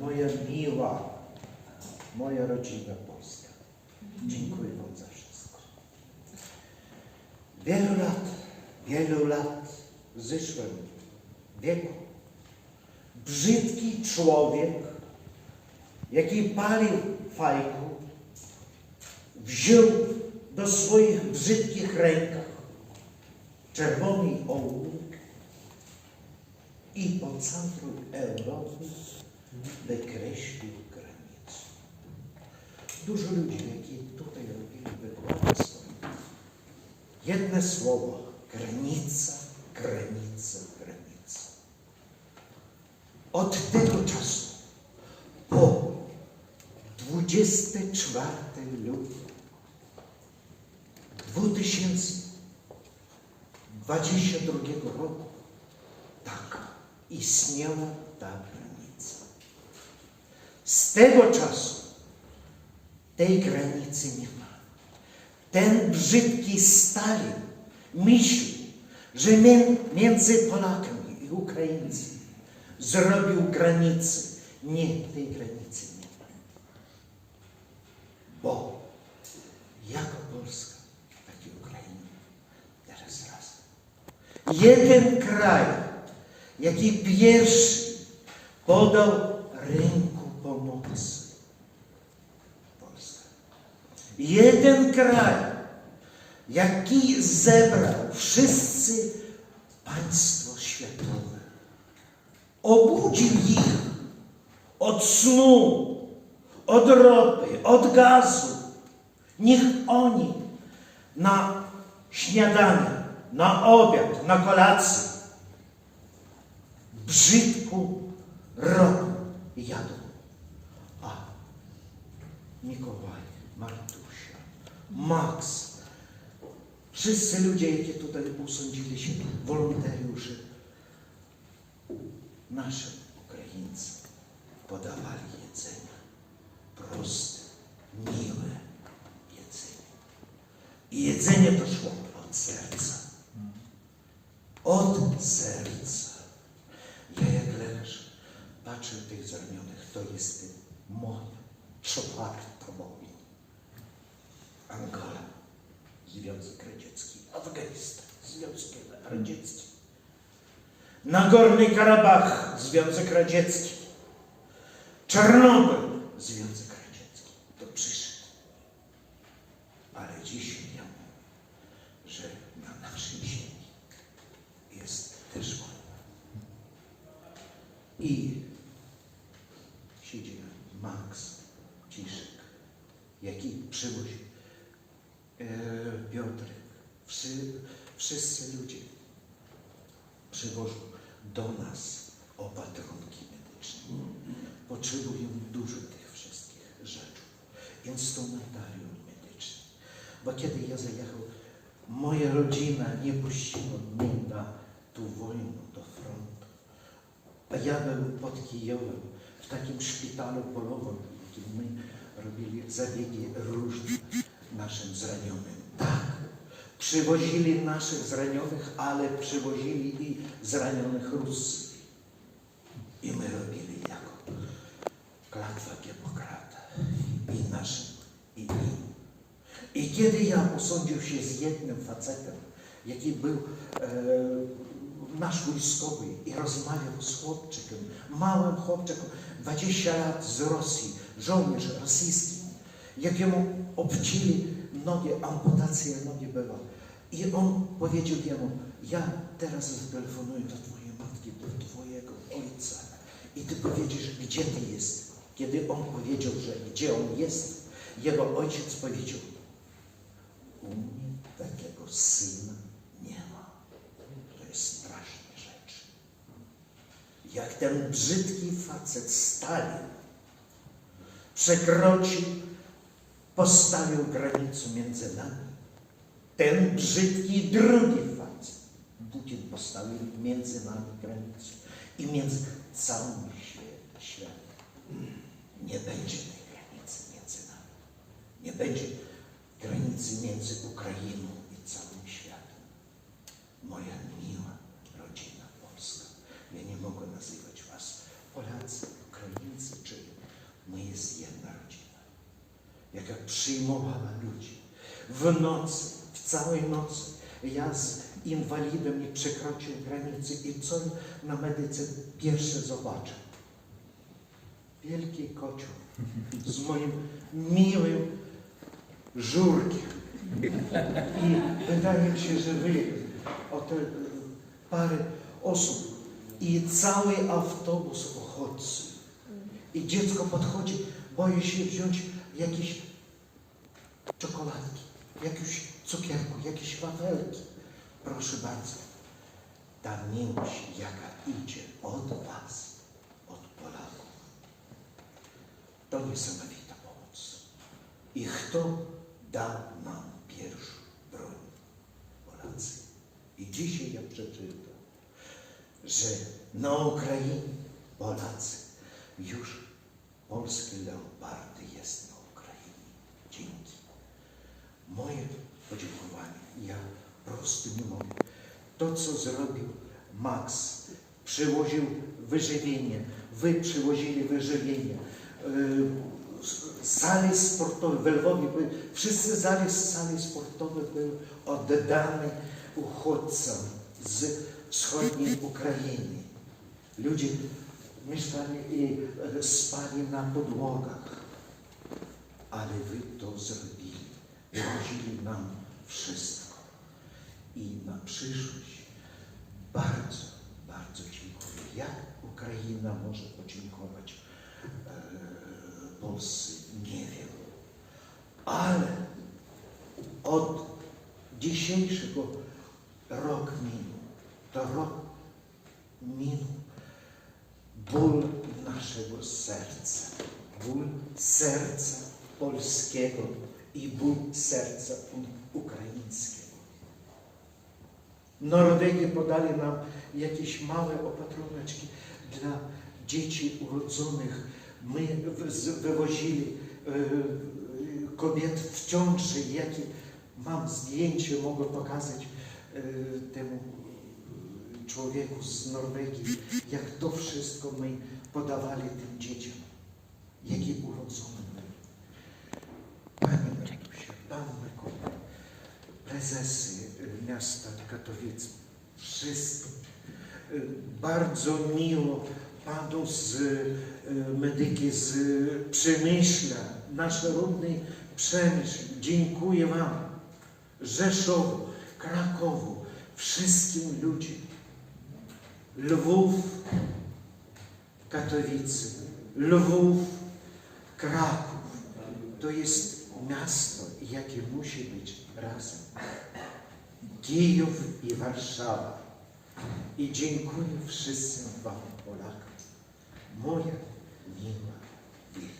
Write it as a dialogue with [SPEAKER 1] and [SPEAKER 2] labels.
[SPEAKER 1] moja miła, moja rodzina polska. Dziękuję Wam za wszystko. Wielu lat, wielu lat w zeszłym wieku brzydki człowiek, jaki palił fajku, wziął do swoich brzydkich rękach czerwony ołówek i po całej Europie wykreślił granicę. Dużo ludzi, jakie tutaj robili wykłady swoje, jedne słowo, granica, granica, granica. Od tego czasu po 24 lutego 2022 roku tak istniała ta granica. Z tego czasu tej granicy nie ma. Ten brzydki Stalin myśli, że między Polakami i Ukraińcami zrobił granicę. Nie, tej granicy nie ma. Bo jako Polska, tak i Ukraina teraz razem. Jeden kraj, jaki pierwszy podał Jeden kraj, jaki zebrał wszyscy państwo światowe. Obudził ich od snu, od ropy, od gazu. Niech oni na śniadanie, na obiad, na kolację brzydku ropę jadą. A Mikołaj, Martusia, Max, wszyscy ludzie, jakie tutaj usądzili się, wolontariusze, nasze Ukraińcy podawali jedzenie. Proste, miłe jedzenie. I jedzenie to szło od serca. Od serca. Ja jak lekarz patrzę tych zranionych, to jest moja czwarta wojna. Związek Radziecki, Afganistan, Związek Radziecki. Nagorny Karabach, Związek Radziecki. Czarnobyl, Związek Radziecki. To przyszedł. Ale dzisiaj ja mówię, że na naszej ziemi jest też wojna. I siedzi Max Ciszek, jaki przywozi e, Piotrek, wszy, wszyscy ludzie przywożą do nas opatrunki medyczne. Potrzebują dużo tych wszystkich rzeczy. Instrumentarium medyczne. Bo kiedy ja zajechał, moja rodzina nie puściła mnie na tą wojnę do frontu. A ja był pod Kijowem, w takim szpitalu polowym, gdzie my robili zabiegi różne naszym zranionym. Tak, przywozili naszych zranionych, ale przywozili i zranionych Rusów. I my robili jako klatwa Hipokrata i naszym, i im. I kiedy ja usądził się z jednym facetem, jaki był e, nasz wojskowy i rozmawiał z chłopczykiem, małym chłopczykiem, 20 lat z Rosji, żołnierz rosyjski, jakiemu obcili nogi, amputacja nogi była. I on powiedział jemu, ja teraz zatelefonuję do twojej matki, do twojego ojca i ty powiedziesz, gdzie ty jest. Kiedy on powiedział, że gdzie on jest, jego ojciec powiedział, u mnie takiego syna nie ma. To jest straszna rzecz. Jak ten brzydki facet Stalin przekroczył, postawił granicę między nami, ten brzydki drugi facet Putin postawił między nami granicę i między całym światem. Nie będzie tej granicy między nami. Nie będzie granicy między Ukrainą i całym światem. Moja miła rodzina polska. Ja nie mogę nazywać was Polacy, Ukraińcy czy jaka przyjmowała ludzi. W nocy, w całej nocy, ja z inwalidem nie przekroczył granicy i co na medyce pierwsze zobaczę? Wielki kocioł z moim miłym żurkiem. I wydaje mi się, że wy, o te parę osób i cały autobus uchodźcy. I dziecko podchodzi, boję się wziąć jakieś czekoladki, jakieś cukierku, jakieś wafelki. Proszę bardzo, ta miłość, jaka idzie od Was, od Polaków, to niesamowita pomoc. I kto dał nam pierwszą broń? Polacy. I dzisiaj ja przeczytam, że na Ukrainie Polacy już polskie leopardy jest na. Moje podziękowanie. Ja prosto nie mogę. To, co zrobił Max, przywoził wyżywienie, wy przywozili wyżywienie. Yy, Sale sportowe w Lwowie były, wszyscy sale, sale sportowe były oddane uchodźcom z wschodniej Ukrainy. Ludzie mieszkali i spali na podłogach, ale wy to zrobili. Wyrozili nam wszystko. I na przyszłość bardzo, bardzo dziękuję. Jak Ukraina może podziękować e, Polsce? Nie wiem. Ale od dzisiejszego rok minął. To rok minął ból naszego serca, ból serca polskiego i ból serca ukraińskiego. Norwegi podali nam jakieś małe opatruneczki dla dzieci urodzonych. My wywozili e, kobiet w ciąży, jakie mam zdjęcie, mogę pokazać e, temu człowieku z Norwegii, jak to wszystko my podawali tym dzieciom, jakie Merkusie, Pan Merkusie, prezesy y, miasta Katowice, wszyscy, y, bardzo miło Panu z y, medyki z Przemyśla, nasz rodny Przemyśl, dziękuję Wam, Rzeszowu, Krakowu, wszystkim ludziom. Lwów, Katowice, Lwów, Kraków. To jest miasto, jakie musi być razem. Kijów i Warszawa. I dziękuję wszystkim Wam, Polakom. Moja miła wielka.